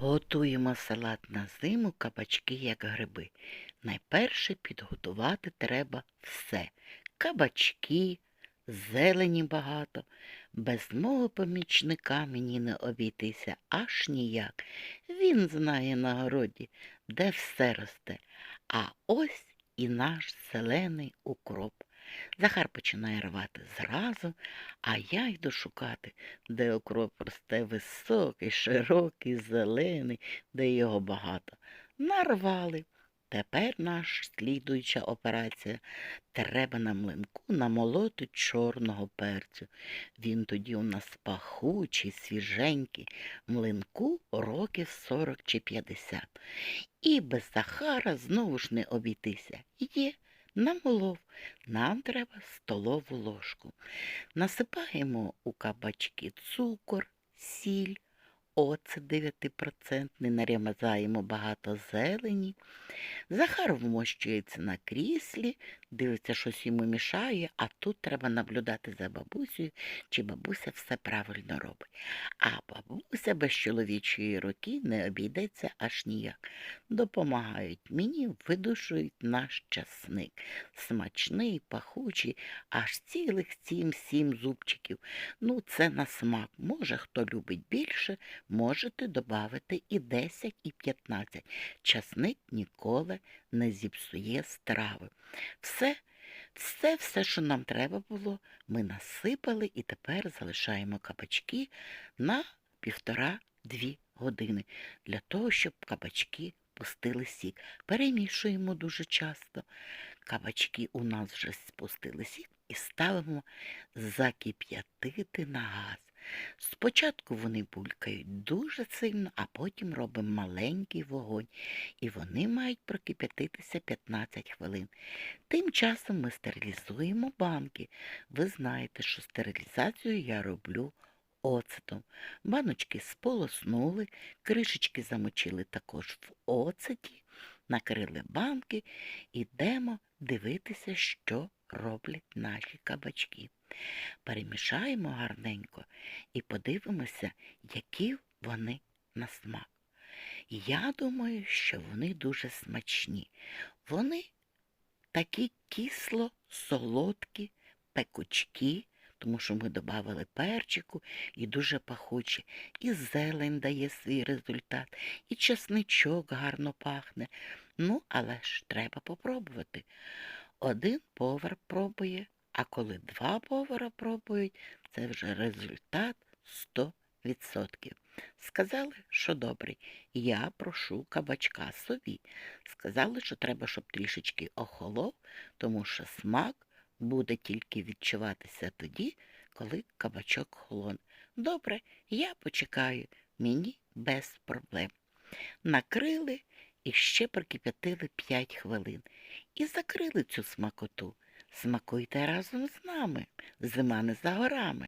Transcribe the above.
Готуємо салат на зиму, кабачки як гриби. Найперше підготувати треба все. Кабачки, зелені багато. Без мого помічника мені не обійтися аж ніяк. Він знає на городі, де все росте. А ось і наш зелений укроп. Захар починає рвати зразу, а я йду шукати, де укроп росте високий, широкий, зелений, де його багато. Нарвали. Тепер наша слідуюча операція. Треба на млинку намолоти чорного перцю. Він тоді у нас пахучий, свіженький, млинку років 40 чи 50. І без Захара знову ж не обійтися. Є, намолов. Нам треба столову ложку. Насипаємо у кабачки цукор, сіль, оцет 9%, нарізаємо багато зелені. Захар вмощується на кріслі, дивиться, щось йому мішає, а тут треба наблюдати за бабусею, чи бабуся все правильно робить. А бабуся без чоловічої руки не обійдеться аж ніяк. Допомагають мені, видушують наш часник. Смачний, пахучий, аж цілих сім-сім зубчиків. Ну, це на смак. Може, хто любить більше, можете додати і 10, і 15. Часник ніколи не зіпсує страви. Все, все, все, що нам треба було, ми насипали і тепер залишаємо кабачки на півтора-дві години для того, щоб кабачки пустили сік. Перемішуємо дуже часто. Кабачки у нас вже спустили сік і ставимо закип'ятити на газ. Спочатку вони булькають дуже сильно, а потім робимо маленький вогонь, і вони мають прокип'ятитися 15 хвилин. Тим часом ми стерилізуємо банки. Ви знаєте, що стерилізацію я роблю оцетом. Баночки сполоснули, кришечки замочили також в оцеті, накрили банки, ідемо дивитися, що роблять наші кабачки. Перемішаємо гарненько і подивимося, які вони на смак. Я думаю, що вони дуже смачні. Вони такі кисло-солодкі, пекучкі, тому що ми додали перчику і дуже пахучі. І зелень дає свій результат, і чесничок гарно пахне. Ну, але ж треба попробувати. Один повар пробує, а коли два повара пробують, це вже результат 100%. Сказали, що добрий. Я прошу кабачка сові. Сказали, що треба, щоб трішечки охолов, тому що смак буде тільки відчуватися тоді, коли кабачок холон. Добре, я почекаю, мені без проблем. Накрили і ще прокип'ятили 5 хвилин. І закрили цю смакоту. Смакуйте разом з нами. Зима не за горами.